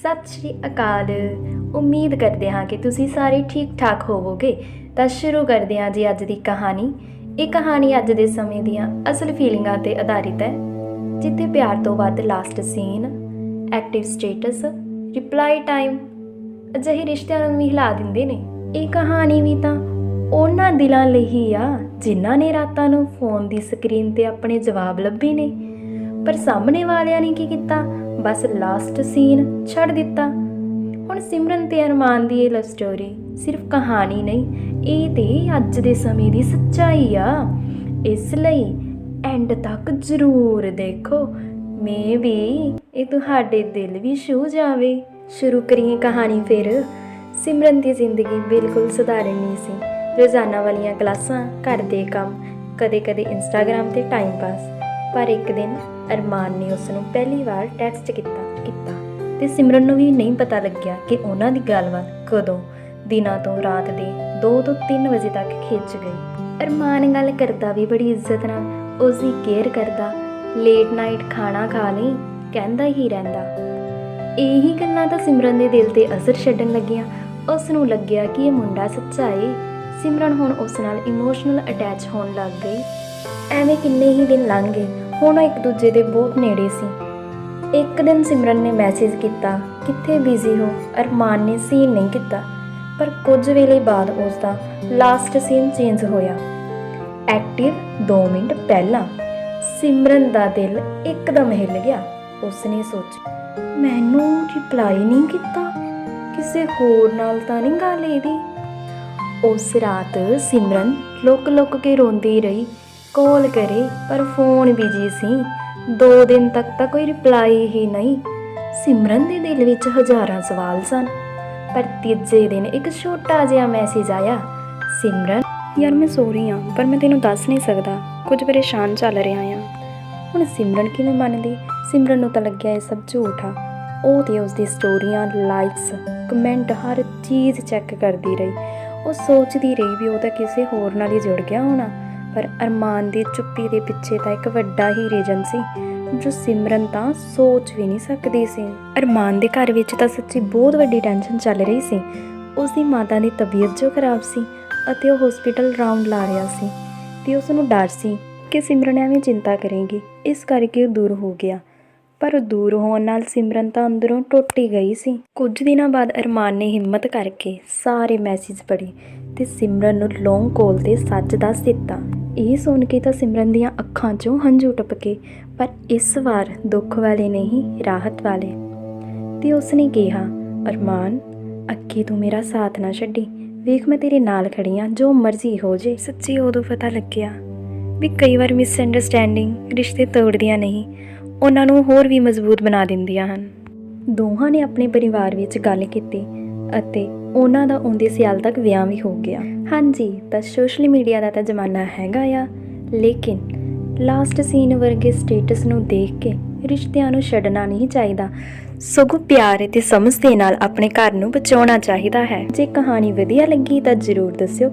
ਸਤਿ ਸ਼੍ਰੀ ਅਕਾਲ। ਉਮੀਦ ਕਰਦੇ ਹਾਂ ਕਿ ਤੁਸੀਂ ਸਾਰੇ ਠੀਕ ਠਾਕ ਹੋਵੋਗੇ। ਤਾਂ ਸ਼ੁਰੂ ਕਰਦੇ ਹਾਂ ਜੀ ਅੱਜ ਦੀ ਕਹਾਣੀ। ਇਹ ਕਹਾਣੀ ਅੱਜ ਦੇ ਸਮੇਂ ਦੀਆਂ ਅਸਲ ਫੀਲਿੰਗਾਂ ਤੇ ਆਧਾਰਿਤ ਹੈ, ਜਿੱਥੇ ਪਿਆਰ ਤੋਂ ਵੱਧ last seen active status reply time ਅਜਿਹੇ ਰਿਸ਼ਤਿਆਂ ਨੂੰ ਵੀ ਹਿਲਾ ਦਿੰਦੇ ਨੇ। ਇਹ ਕਹਾਣੀ ਵੀ ਤਾਂ ਉਹਨਾਂ ਦਿਲਾਂ ਲਈ ਹੀ ਆ ਜਿਨ੍ਹਾਂ ਨੇ ਰਾਤਾਂ ਨੂੰ ਫੋਨ ਦੀ ਸਕਰੀਨ ਤੇ ਆਪਣੇ ਜਵਾਬ ਲੱਭੇ ਨੇ। ਪਰ ਸਾਹਮਣੇ ਵਾਲਿਆਂ ਨੇ ਕੀ ਕੀਤਾ? ਬਸ ਲਾਸਟ ਸੀਨ ਛੱਡ ਦਿੱਤਾ। ਹੁਣ ਸਿਮਰਨ ਤੇ ਅਰਮਾਨ ਦੀ ਇਹ ਲਵ ਸਟੋਰੀ ਸਿਰਫ ਕਹਾਣੀ ਨਹੀਂ, ਇਹ ਤੇ ਅੱਜ ਦੇ ਸਮੇਂ ਦੀ ਸੱਚਾਈ ਆ। ਇਸ ਲਈ ਐਂਡ ਤੱਕ ਜ਼ਰੂਰ ਦੇਖੋ। ਮੈਂ ਵੀ ਇਹ ਤੁਹਾਡੇ ਦਿਲ ਵੀ ਛੂ ਜਾਵੇ। ਸ਼ੁਰੂ ਕਰੀਏ ਕਹਾਣੀ ਫਿਰ। ਸਿਮਰਨ ਦੀ ਜ਼ਿੰਦਗੀ ਬਿਲਕੁਲ ਸਧਾਰਨ ਨਹੀਂ ਸੀ। ਰੋਜ਼ਾਨਾ ਵਾਲੀਆਂ ਕਲਾਸਾਂ, ਘਰ ਦੇ ਕੰਮ, ਕਦੇ-ਕਦੇ ਇੰਸਟਾਗ੍ਰam ਤੇ ਟਾਈਮ ਪਾਸ ਪਰ ਇੱਕ ਦਿਨ ਅਰਮਾਨ ਨੇ ਉਸ ਨੂੰ ਪਹਿਲੀ ਵਾਰ ਟੈਕਸਟ ਕੀਤਾ ਕੀਤਾ ਤੇ ਸਿਮਰਨ ਨੂੰ ਵੀ ਨਹੀਂ ਪਤਾ ਲੱਗਿਆ ਕਿ ਉਹਨਾਂ ਦੀ ਗੱਲਬਾਤ ਕਦੋਂ, ਦਿਨਾਂ ਤੋਂ ਰਾਤ ਦੇ 2 ਤੋਂ 3 ਵਜੇ ਤੱਕ ਖਿੱਚ ਗਈ। ਅਰਮਾਨ ਗੱਲ ਕਰਦਾ ਵੀ ਬੜੀ ਇੱਜ਼ਤ ਨਾਲ, ਉਸ ਦੀ ਕੇਅਰ ਕਰਦਾ ਲੇਟ ਨਾਈਟ ਖਾਣਾ ਖਾ ਲਈ, ਕਹਿੰਦਾ ਹੀ ਰਹਿੰਦਾ। ਇਹੀ ਗੱਲਾਂ ਤਾਂ ਸਿਮਰਨ ਦੇ ਦਿਲ ਤੇ ਅਸਰ ਛੱਡਣ ਲੱਗੀਆਂ। ਉਸ ਨੂੰ ਲੱਗਿਆ ਕਿ ਇਹ ਮੁੰਡਾ ਸੱਚਾ ਏ। ਸਿਮਰਨ ਹੁਣ ਉਸ ਨਾਲ ਇਮੋਸ਼ਨਲ ਅਟੈਚ ਹੋਣ ਲੱਗ ਗਈ। ਐਵੇਂ ਕਿੰਨੇ ਹੀ ਦਿਨ ਲੰਘ ਗਏ। ਹੁਣ ਇੱਕ ਦੂਜੇ ਦੇ ਬਹੁਤ ਨੇੜੇ ਸੀ। ਇੱਕ ਦਿਨ ਸਿਮਰਨ ਨੇ ਮੈਸੇਜ ਕੀਤਾ, ਕਿੱਥੇ ਬਿਜ਼ੀ ਹੋ? ਅਰਮਾਨ ਨੇ ਸੀਨ ਨਹੀਂ ਕੀਤਾ, ਪਰ ਕੁਝ ਵੇਲੇ ਬਾਅਦ ਉਸ ਦਾ ਲਾਸਟ ਸੀਨ ਚੇਂਜ ਹੋਇਆ। ਐਕਟਿਵ 2 ਮਿੰਟ ਪਹਿਲਾਂ ਸਿਮਰਨ ਦਾ ਦਿਲ ਇੱਕਦਮ ਹਿੱਲ ਗਿਆ। ਉਸਨੇ ਸੋਚਿਆ, ਮੈਨੂੰ ਰਿਪਲਾਈ ਨਹੀਂ ਕੀਤਾ, ਕਿਸੇ ਹੋਰ ਨਾਲ ਤਾਂ ਨਹੀਂ ਗੱਲ ਇਹਦੀ ਉਸ ਰਾਤ ਸਿਮਰਨ ਲੁਕ ਲੁਕ ਕੇ ਰੋਂਦੀ ਰਹੀ। ਕਾਲ ਕਰੇ ਪਰ ਫੋਨ ਬਿਜ਼ੀ ਸੀ। ਦੋ ਦਿਨ ਤੱਕ ਤਾਂ ਕੋਈ ਰਿਪਲਾਈ ਹੀ ਨਹੀਂ। ਸਿਮਰਨ ਦੇ ਦਿਲ ਵਿੱਚ ਹਜ਼ਾਰਾਂ ਸਵਾਲ ਸਨ। ਪਰ ਤੀਜੇ ਦਿਨ ਇੱਕ ਛੋਟਾ ਜਿਹਾ ਮੈਸੇਜ ਆਇਆ। ਸਿਮਰਨ? ਯਾਰ ਮੈਂ ਸੋ ਰਹੀ ਹਾਂ ਪਰ ਮੈਂ ਤੈਨੂੰ ਦੱਸ ਨਹੀਂ ਸਕਦਾ। ਕੁਝ ਪਰੇਸ਼ਾਨ ਚੱਲ ਰਿਹਾ ਹਾਂ ਹੁਣ ਸਿਮਰਨ ਕਿਵੇਂ ਮੰਨਦੀ? ਸਿਮਰਨ ਨੂੰ ਤਾਂ ਲੱਗਿਆ ਇਹ ਸਭ ਝੂਠ ਆ। ਉਹ ਤੇ ਉਸ ਦੀ ਸਟੋਰੀਆਂ ਲਾਈਕਸ ਕਮੈਂਟ ਹਰ ਚੀਜ਼ ਚੈੱਕ ਕਰਦੀ ਰਹੀ। ਉਹ ਸੋਚਦੀ ਰਹੀ ਵੀ ਉਹ ਤਾਂ ਕਿਸੇ ਹੋਰ ਨਾਲ ਹੀ ਜੁੜ ਗਿਆ ਹੋਣਾ। ਪਰ ਅਰਮਾਨ ਦੀ ਚੁੱਪੀ ਦੇ ਪਿੱਛੇ ਤਾਂ ਇੱਕ ਵੱਡਾ ਹੀ ਰੀਜਨ ਸੀ, ਜੋ ਸਿਮਰਨ ਤਾਂ ਸੋਚ ਵੀ ਨਹੀਂ ਸਕਦੀ ਸੀ। ਅਰਮਾਨ ਦੇ ਘਰ ਵਿੱਚ ਤਾਂ ਸੱਚੀ ਬਹੁਤ ਵੱਡੀ ਟੈਨਸ਼ਨ ਚੱਲ ਰਹੀ ਸੀ। ਉਸ ਦੀ ਮਾਤਾ ਦੀ ਤਬੀਅਤ ਜੋ ਖਰਾਬ ਸੀ ਅਤੇ ਉਹ ਹਸਪੀਟਲ ਰਾਉਂਡ ਲਾ ਰਿਹਾ ਸੀ ਤੇ ਉਸ ਨੂੰ ਡਰ ਸੀ ਕਿ ਸਿਮਰਨ ਐਵੇਂ ਚਿੰਤਾ ਕਰੇਗੀ, ਇਸ ਕਰਕੇ ਉਹ ਦੂਰ ਹੋ ਗਿਆ। ਪਰ ਦੂਰ ਹੋਣ ਨਾਲ ਸਿਮਰਨ ਤਾਂ ਅੰਦਰੋਂ ਟੁੱਟ ਹੀ ਗਈ ਸੀ। ਕੁਝ ਦਿਨਾਂ ਬਾਅਦ ਅਰਮਾਨ ਨੇ ਹਿੰਮਤ ਕਰਕੇ ਸਾਰੇ ਮੈਸੇਜ ਪੜ੍ਹੇ ਤੇ ਸਿਮਰਨ ਨੂੰ ਲੌਂਗ ਕੋਲ ਤੇ ਸੱਚ ਦੱਸ ਦਿੱਤਾ ਇਹ ਸੁਣ ਕੇ ਤਾਂ ਸਿਮਰਨ ਦੀਆਂ ਅੱਖਾਂ 'ਚੋਂ ਹੰਝੂ ਟਪਕੇ ਪਰ ਇਸ ਵਾਰ ਦੁੱਖ ਵਾਲੇ ਨਹੀਂ ਰਾਹਤ ਵਾਲੇ। ਤੇ ਉਸਨੇ ਕਿਹਾ, ਅਰਮਾਨ, ਅੱਗੇ ਤੂੰ ਮੇਰਾ ਸਾਥ ਨਾ ਛੱਡੀ। ਵੇਖ ਮੈਂ ਤੇਰੇ ਨਾਲ ਖੜੀ ਆਂ, ਜੋ ਮਰਜ਼ੀ ਹੋ ਜੇ। ਸੱਚੀ ਉਦੋਂ ਪਤਾ ਲੱਗਿਆ ਵੀ ਕਈ ਵਾਰ ਮਿਸਅੰਡਰਸਟੈਂਡਿੰਗ ਰਿਸ਼ਤੇ ਤੋੜਦੀਆਂ ਨਹੀਂ, ਉਹਨਾਂ ਨੂੰ ਹੋਰ ਵੀ ਮਜ਼ਬੂਤ ਬਣਾ ਦਿੰਦੀਆਂ ਹਨ। ਦੋਹਾਂ ਨੇ ਆਪਣੇ ਪਰਿਵਾਰ ਵਿੱਚ ਗੱਲ ਕੀਤੀ ਅਤੇ ਉਹਨਾਂ ਦਾ ਆਉਂਦੇ ਸਿਆਲ ਤੱਕ ਵਿਆਹ ਵੀ ਹੋ ਗਿਆ। ਹਾਂਜੀ, ਤਾਂ ਸੋਸ਼ਲ ਮੀਡੀਆ ਦਾ ਤਾਂ ਜ਼ਮਾਨਾ ਹੈਗਾ ਆ। ਲੇਕਿਨ ਲਾਸਟ ਸੀਨ ਵਰਗੇ ਸਟੇਟਸ ਨੂੰ ਦੇਖ ਕੇ ਰਿਸ਼ਤਿਆਂ ਨੂੰ ਛੱਡਣਾ ਨਹੀਂ ਚਾਹੀਦਾ। ਸਗੋਂ ਪਿਆਰ ਅਤੇ ਸਮਝ ਦੇ ਨਾਲ ਆਪਣੇ ਘਰ ਨੂੰ ਬਚਾਉਣਾ ਚਾਹੀਦਾ ਹੈ। ਜੇ ਕਹਾਣੀ ਵਧੀਆ ਲੱਗੀ ਤਾਂ ਜ਼ਰੂਰ ਦੱਸਿਓ।